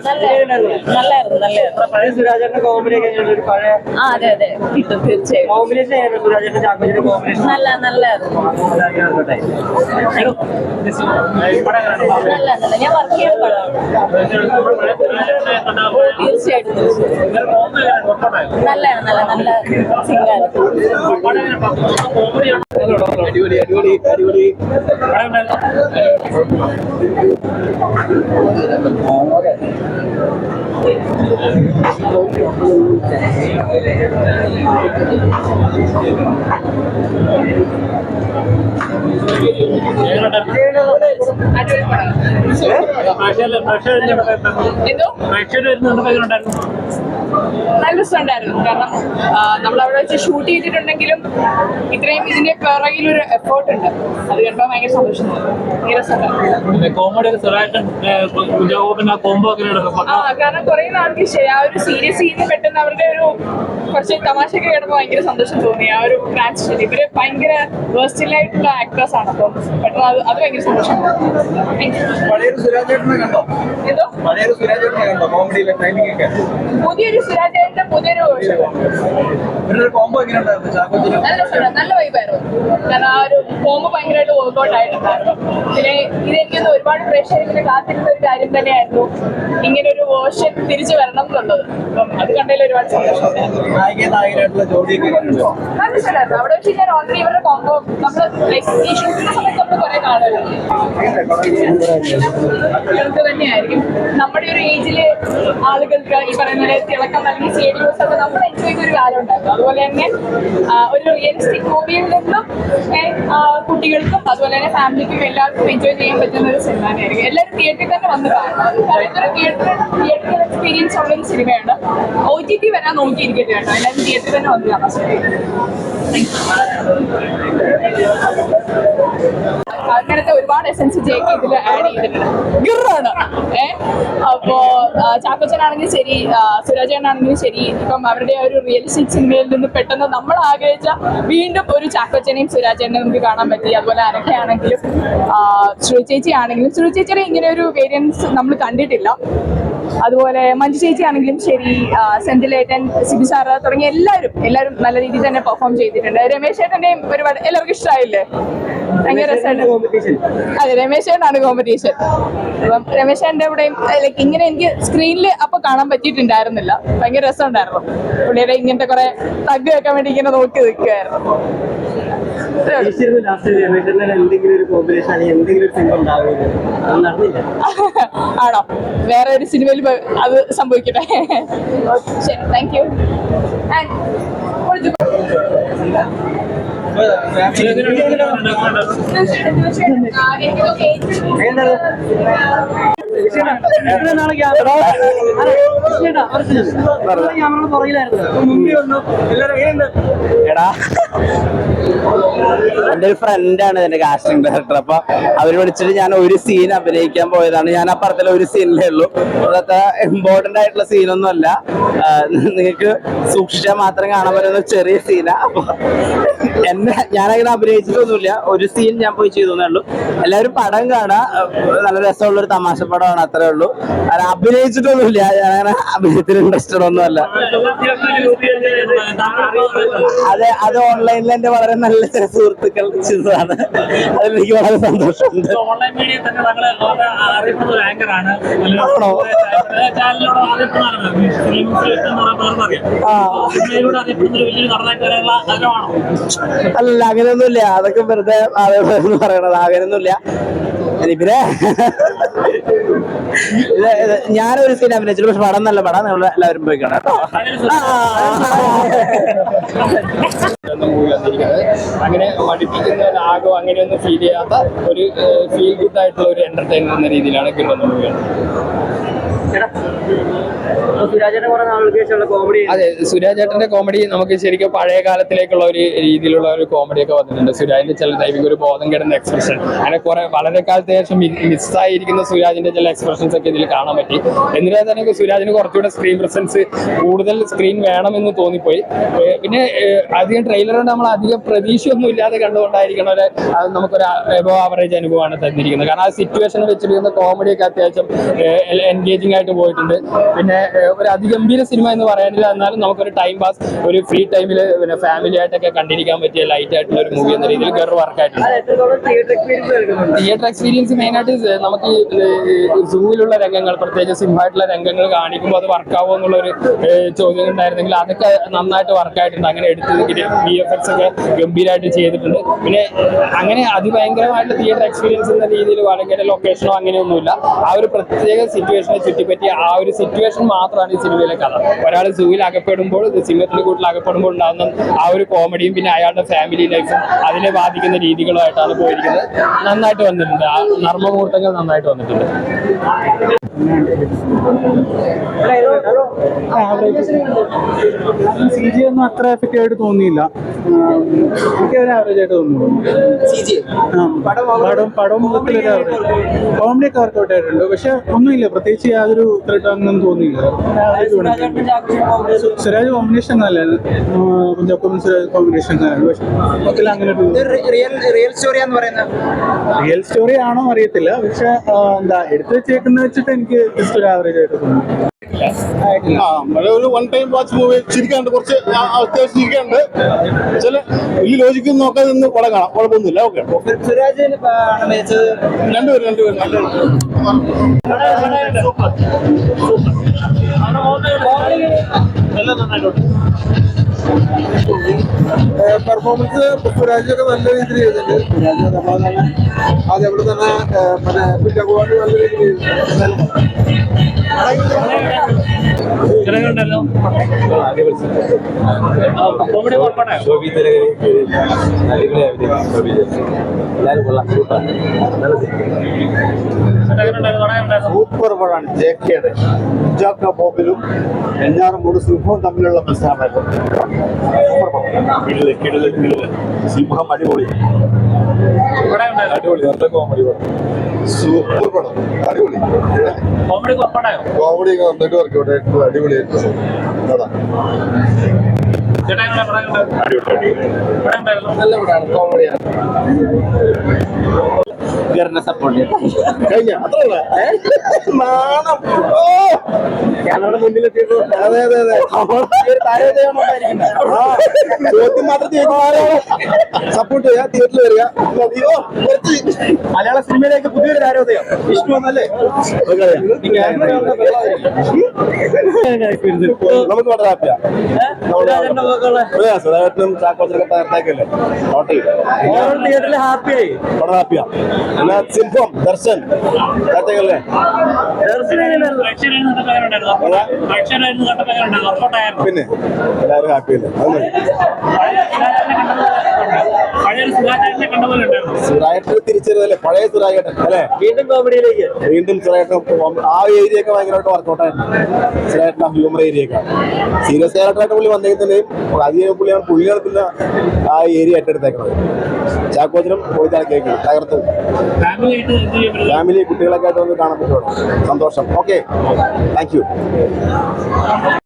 നല്ലായിരുന്നു നല്ലായിരുന്നു ആ അതെ അതെ. കിട്ടും തീർച്ചയായും. നല്ല നല്ലായിരുന്നു നല്ല നല്ല. ഞാൻ വർക്ക് ചെയ്യുന്ന പടമാണ്. ഓ തീർച്ചയായിട്ടും തീർച്ചയായിട്ടും. നല്ലതാണ് നല്ല നല്ല സിംഗായിരുന്നു അടിപൊളി. അടിപൊളി അടിപൊളി എന്തോ? നല്ല ഉണ്ടായിരുന്നു കാരണം നമ്മൾ അവിടെ വെച്ച് ഷൂട്ട് ചെയ്തിട്ടുണ്ടെങ്കിലും ഇത്രയും ഇതിന്റെ പിറകിൽ ഒരു എഫേർട്ട് ഉണ്ട്. അത് കണ്ടപ്പോൾ ഭയങ്കര സന്തോഷം ഒക്കെ കാരണം കുറെ നാൾക്ക് ശരി ആ ഒരു സീരിയസ് സീനിൽ പെട്ടെന്ന് അവരുടെ ഒരു കുറച്ച് തമാശയൊക്കെ കേട്ടപ്പോൾ ഭയങ്കര സന്തോഷം തോന്നി. ആ ഒരു ട്രാൻസിഷൻ ഇവർ ഭയങ്കര വേഴ്സ്റ്റിൽ ആയിട്ടുള്ള ആക്ടേഴ്സ് ആണ്. അപ്പം പെട്ടെന്ന് അത് അത് ഭയങ്കര സന്തോഷം പുതിയൊരു സുരാജേട്ടനെ പുതിയൊരു. ഇവരുടെ കോംബോ എങ്ങനെ ഉണ്ടായിരുന്നു ചാക്കോച്ചിന് നല്ല രസമുണ്ട്. നല്ല വൈബായിരുന്നു കാരണം ആ ഒരു ഫോമ് ഭയങ്കരമായിട്ട് വർക്ക്ഔട്ട് ആയിട്ടുണ്ടായിരുന്നു. പിന്നെ ഇത് എനിക്കൊന്ന് ഒരുപാട് പ്രേക്ഷകർ ഇങ്ങനെ കാത്തിരുന്ന ഒരു കാര്യം തന്നെയായിരുന്നു. ഇങ്ങനെ ഒരു വേർഷൻ തിരിച്ചു വരണം എന്നുള്ളത്. അപ്പം അത് കണ്ടതിൽ ഒരുപാട് സന്തോഷമുണ്ടായിരുന്നു അവിടെ വെച്ച് ഞാൻ ഓൾറെഡി ഇവരുടെ കോമ്പോ നമ്മൾ ഈ ഷൂട്ടിന്റെ സമയത്ത് നമ്മൾ കുറെ കാണുമല്ലോ. തന്നെയായിരിക്കും. നമ്മുടെ ഒരു ഏജിൽ ആളുകൾക്ക് ഈ പറയുന്ന തിളക്കം നൽകി സ്റ്റേഡിയോസ് ഒക്കെ നമ്മൾ എൻജോയ് ചെയ്ത ഒരു കാലം ഉണ്ടായിരുന്നു. അതുപോലെ തന്നെ ഒരു റിയലിസ്റ്റിക് മൂവിയിൽ നിന്നും കുട്ടികൾക്കും അതുപോലെ തന്നെ ഫാമിലിക്കും എല്ലാവർക്കും എൻജോയ് ചെയ്യാൻ പറ്റുന്ന ഒരു സിനിമ തന്നെയായിരിക്കും എല്ലാവരും തിയേറ്ററിൽ തന്നെ വന്ന് കാണണം. കാരണം തിയേറ്റർ തിയേറ്റർ എക്സ്പീരിയൻസ് ഉള്ള ഒരു സിനിമയാണ്. ഒ ടി ടി വരാൻ നോക്കിയിരിക്കട്ടെ കേട്ടോ എല്ലാവരും തിയേറ്ററിൽ തന്നെ വന്ന് കാണാൻ അങ്ങനത്തെ ഒരുപാട് എസൻസ് ജേക്ക് ഇതിൽ ആഡ് ചെയ്തിട്ടുണ്ട്. ഗിറാണ്. ഏ? അപ്പോ ചാക്കോച്ചനാണെങ്കിലും ശരി സുരാജേട്ടനാണെങ്കിലും ശരി ഇപ്പം അവരുടെ ഒരു റിയലിസ്റ്റിക് സിനിമയിൽ നിന്ന് പെട്ടെന്ന് നമ്മൾ ആഗ്രഹിച്ച വീണ്ടും ഒരു ചാക്കോച്ചനെയും സുരാജേട്ടനെയും നമുക്ക് കാണാൻ പറ്റി. അതുപോലെ അനക്കയാണെങ്കിലും ശ്രുതി ചേച്ചി ആണെങ്കിലും ശ്രുതി ചേച്ചിയുടെ ഇങ്ങനെ ഒരു വേരിയൻസ് നമ്മൾ കണ്ടിട്ടില്ല. അതുപോലെ മഞ്ജു ചേച്ചി ആണെങ്കിലും ശരി സെന്റിലേറ്റൻ സിബി സാറ് തുടങ്ങിയ എല്ലാവരും എല്ലാവരും നല്ല രീതിയിൽ തന്നെ പെർഫോം ചെയ്തിട്ടുണ്ട്. രമേശ് ചേട്ടന്റെയും ഒരുപാട് എല്ലാവർക്കും ഇഷ്ടമായില്ലേ ഭയങ്കര രസമാണ്. അതെ രമേശ് ചേട്ടനാണ് കോമ്പറ്റീഷൻ അപ്പം രമേശ് ചേട്ടന്റെ ഇവിടെയും ലൈക്ക് ഇങ്ങനെ എനിക്ക് സ്ക്രീനിൽ അപ്പൊ കാണാൻ പറ്റിയിട്ടുണ്ടായിരുന്നില്ല. ഭയങ്കര രസമുണ്ടായിരുന്നു. പുള്ളിയുടെ ഇങ്ങനത്തെ കുറെ തഗ് വെക്കാൻ വേണ്ടി ഇങ്ങനെ നോക്കി നിൽക്കുമായിരുന്നു ആണോ? വേറെ ഒരു സിനിമയിൽ അത് സംഭവിക്കട്ടെ? ശരി. താങ്ക് യു ആൻഡ് എടാ എന്റെ ഒരു ഫ്രണ്ടാണ് എന്റെ കാസ്റ്റിംഗ് ഡയറക്ടർ അപ്പൊ അവർ വിളിച്ചിട്ട് ഞാൻ ഒരു സീൻ അഭിനയിക്കാൻ പോയതാണ്. ഞാൻ ആ പടത്തിലെ ഒരു സീനിലേ ഉള്ളൂ. അതത്ര ഇമ്പോർട്ടന്റ് ആയിട്ടുള്ള സീനൊന്നും അല്ല നിങ്ങൾക്ക് സൂക്ഷിച്ചാൽ മാത്രം കാണാൻ പറ്റുന്ന ചെറിയ സീനാ അപ്പൊ എന്നെ ഞാനങ്ങനെ അഭിനയിച്ചിട്ടൊന്നുമില്ല. ഒരു സീൻ ഞാൻ പോയി ചെയ്തു എന്നേ ഉള്ളൂ. എല്ലാവരും പടം കാണാ. നല്ല രസമുള്ള ഒരു തമാശ പടമാണ് അത്രേ ഉള്ളൂ. അത് അഭിനയിച്ചിട്ടൊന്നുമില്ല. ഞാൻ അങ്ങനെ അഭിനയത്തിൽ ഇൻട്രസ്റ്റഡ് ഒന്നുമല്ല അത് അത് ഓൺലൈനിൽ എന്റെ വളരെ നല്ല സുഹൃത്തുക്കൾ ചെയ്തതാണ്. അതിൽ എനിക്ക് വളരെ സന്തോഷമുണ്ട് ആണോ? അല്ല അങ്ങനെയൊന്നുമില്ല. അതൊക്കെ വെറുതെ പറയണത് അങ്ങനെയൊന്നുമില്ല പിന്നെ ഞാനൊരു സീൻ അഭിനയിച്ചു പക്ഷെ പടം നല്ല പടം നിങ്ങൾ എല്ലാവരും പോയി കാണാം കേട്ടോ. അങ്ങനെ മടുപ്പിക്കുന്ന ലാഗോ അങ്ങനെയൊന്നും ഫീൽ ചെയ്യാത്ത ഒരു ഫീൽ ഗുഡ് ആയിട്ടുള്ള ഒരു എന്റർടൈൻമെന്റ് എന്ന രീതിയിലാണ് കിട്ടുന്ന മൂവിയാണ് അതെ സുരാജ് ചേട്ടന്റെ കോമഡി നമുക്ക് ശരിക്കും പഴയ കാലത്തിലേക്കുള്ള ഒരു രീതിയിലുള്ള ഒരു കോമഡി ഒക്കെ വന്നിട്ടുണ്ട്. സുരാജിന്റെ ചില ടൈമിൽ ഒരു ബോധം കിടന്ന എക്സ്പ്രഷൻ അങ്ങനെ കുറെ വളരെ കാലത്തെ ശേഷം മിസ്സായിരിക്കുന്ന സുരാജിന്റെ ചില എക്സ്പ്രഷൻസ് ഒക്കെ ഇതിൽ കാണാൻ പറ്റി. എന്നിരുന്നാൽ തന്നെ സുരാജിന് കുറച്ചുകൂടെ സ്ക്രീൻ പ്രസൻസ് കൂടുതൽ സ്ക്രീൻ വേണമെന്ന് തോന്നിപ്പോയി. പിന്നെ അധികം ട്രെയിലർ കൊണ്ട് നമ്മൾ അധികം പ്രതീക്ഷയൊന്നും ഇല്ലാതെ കണ്ടുകൊണ്ടായിരിക്കണം ഒരു നമുക്കൊരു എബോ ആവറേജ് അനുഭവമാണ് തന്നിരിക്കുന്നത്. കാരണം ആ സിറ്റുവേഷൻ വെച്ചിരിക്കുന്ന കോമഡി ഒക്കെ അത്യാവശ്യം എൻഗേജിങ് ആയിട്ട് പോയിട്ടുണ്ട്. പിന്നെ ഒരു അതിഗംഭീര സിനിമ എന്ന് പറയാനില്ല. എന്നാലും നമുക്കൊരു ടൈം പാസ് ഒരു ഫ്രീ ടൈമിൽ പിന്നെ ഫാമിലി ആയിട്ടൊക്കെ കണ്ടിരിക്കാൻ പറ്റിയ ലൈറ്റ് ആയിട്ടുള്ള ഒരു മൂവി എന്ന രീതിയിൽ ഗർ വർക്കായിട്ടുണ്ട് തിയേറ്റർ എക്സ്പീരിയൻസ് മെയിൻ ആയിട്ട് നമുക്ക് സൂവിലുള്ള രംഗങ്ങൾ പ്രത്യേകിച്ച് സിംഹമായിട്ടുള്ള രംഗങ്ങൾ കാണിക്കുമ്പോൾ അത് വർക്കാവോ എന്നുള്ളൊരു ചോദ്യം ഉണ്ടായിരുന്നെങ്കിൽ അതൊക്കെ നന്നായിട്ട് വർക്കായിട്ടുണ്ട് അങ്ങനെ എടുത്തത് ബി എഫ് എക്സ് ഒക്കെ ഗംഭീരമായിട്ട് ചെയ്തിട്ടുണ്ട്. പിന്നെ അങ്ങനെ അതിഭയങ്കരമായിട്ടുള്ള തിയേറ്റർ എക്സ്പീരിയൻസ് എന്ന രീതിയിൽ വളരെ ലൊക്കേഷനോ അങ്ങനെയൊന്നുമില്ല. ആ ഒരു പ്രത്യേക സിറ്റുവേഷനെ ചുറ്റിപ്പറ്റി ആ ഒരു സിറ്റുവേഷൻ മാത്രമാണ് ഈ സിനിമയിലെ കഥ. ഒരാൾ സൂവിൽ അകപ്പെടുമ്പോൾ സിംഹത്തിന്റെ കൂട്ടിൽ അകപ്പെടുമ്പോൾ ഉണ്ടാകുന്ന ആ ഒരു കോമഡിയും പിന്നെ അയാളുടെ ഫാമിലി ലൈഫും അതിനെ ബാധിക്കുന്ന രീതികളുമായിട്ടാണ് പോയിരിക്കുന്നത്. നന്നായിട്ട് വന്നിട്ടുണ്ട്. ആ നർമ്മമുഹൂർത്തങ്ങൾ നന്നായിട്ട് വന്നിട്ടുണ്ട്. സി ജി ഒന്നും അത്ര എഫക്റ്റീവ് ആയിട്ട് തോന്നിയില്ല. എനിക്ക് ഒരു ആവറേജ് ആയിട്ട് തോന്നുന്നു. പടം പടം മൊത്തത്തിലൊരു കോമഡി ഒക്കെ വർക്കൗട്ട് ആയിട്ടുണ്ട്. പക്ഷെ ഒന്നുമില്ല. പ്രത്യേകിച്ച് യാതൊരു ത്രെഡ് ആണെന്ന് തോന്നിയില്ല. Average വേണം. സു- സുരാജ് കോമ്പിനേഷൻ നല്ലതാണ്. കുഞ്ചാക്കോമൻ സുരാജ് കോമ്പിനേഷൻ പക്ഷെ അങ്ങനെ ഒരു റിയൽ റിയൽ സ്റ്റോറിയാന്ന് പറയുന്നത്. റിയൽ സ്റ്റോറി ആണോ അറിയത്തില്ല. പക്ഷെ എന്താ എടുത്തു വെച്ചേക്കുന്ന വെച്ചിട്ട് എനിക്ക് ജസ്റ്റ് ഒരു ആവറേജ് ആയിട്ട് തോന്നുന്നു. ആ നമ്മൾ ഒരു വൺ ടൈം വാച്ച് മൂവി ചിരിക്കാണ്ട് കുറച്ച് അത്യാവശ്യം ചിരിക്കാണ്ട് ചില വലിയ ലോജിക്ക് നോക്കാതെ നിന്ന് പടം കാണാം. കുഴപ്പമൊന്നുമില്ല. ഓക്കെ രണ്ടുപേരും രണ്ടുപേരും. രണ്ടുപേരും എല്ലാം നന്നായിട്ടുണ്ട് പെർഫോമൻസ് സുരാജൊക്കെ നല്ല രീതിയിൽ ചെയ്തിട്ടുണ്ട്. തന്നെ അതേപോലെ തന്നെ പിന്നെ കുറ്റകുമാരി നല്ല രീതിയിൽ സൂപ്പർ പടമാണ് ജെ കെയുടെ കുഞ്ചാക്ക ബോബിലും എഞ്ഞാറുമൂട് സിംഹവും തമ്മിലുള്ള മത്സരമായിരുന്നു. സിംഹം അടിപൊളി. അടിപൊളി നല്ല കോമഡി. സൂപ്പർ പടം. അടിപൊളി. കോമഡി കുഴപ്പമുണ്ടായോ കോമഡി ഒക്കെ നന്നായിട്ട് വർക്കൗട്ട് ആയിട്ട് അടിപൊളിയായിട്ട് അതാ ചേട്ടാ എങ്ങനെ പടം കണ്ടത്? പടം നല്ല പടമാണ് കോമഡിയാണ്. സപ്പോർട്ട് ചെയ്യാം. കഴിഞ്ഞ? അത്ര നാണം. അതെ അതെ അതെ. ചോദ്യം മാത്രം സപ്പോർട്ട് ചെയ്യുക തിയേറ്ററിൽ വരിക. മലയാള സിനിമയിലേക്ക് പുതിയൊരു താരോദയം വിഷ്ണു എന്നല്ലേ? നമുക്ക് വളരെ ഹാപ്പിയാണ് തകർത്തേക്കല്ലേ കോട്ടയം തിയേറ്ററിൽ ഹാപ്പിയായി വളരെ ഹാപ്പിയാ എന്നാ ദർശൻ തകർത്തേക്കല്ലേ പ്രേക്ഷകരായിരുന്നു പിന്നെ എല്ലാവരും ഹാപ്പിയല്ലേ അത് മതി. പഴയ തിരിച്ചറിയല്ലേ? സുരായേട്ടൻ അല്ലേ? വീണ്ടും കോമഡിയിലേക്ക് വീണ്ടും സുരായേട്ടൻ ആ ഏരിയ ഒക്കെ ഭയങ്കരമായിട്ട് വർക്കൗട്ട് ആയിരുന്നു സുരായേട്ടൻ ആ ഹ്യൂമർ ഏരിയ ഒക്കെ. സീരിയസ് ക്യാരക്ടറായിട്ട് പുള്ളി വന്നേക്കുന്നതിനും അധികം പുള്ളിയാണ് പുള്ളിയാണ് പിന്നെ ആ ഏരിയ ഏറ്റെടുത്തേക്കുന്നത് ചാക്കോച്ചനും പോയിട്ടാണ് കേൾക്കുന്നത് തകർത്ത്. ഫാമിലി കുട്ടികളൊക്കെ ആയിട്ട് വന്ന് കാണാൻ പറ്റുള്ളൂ സന്തോഷം. Okay thank you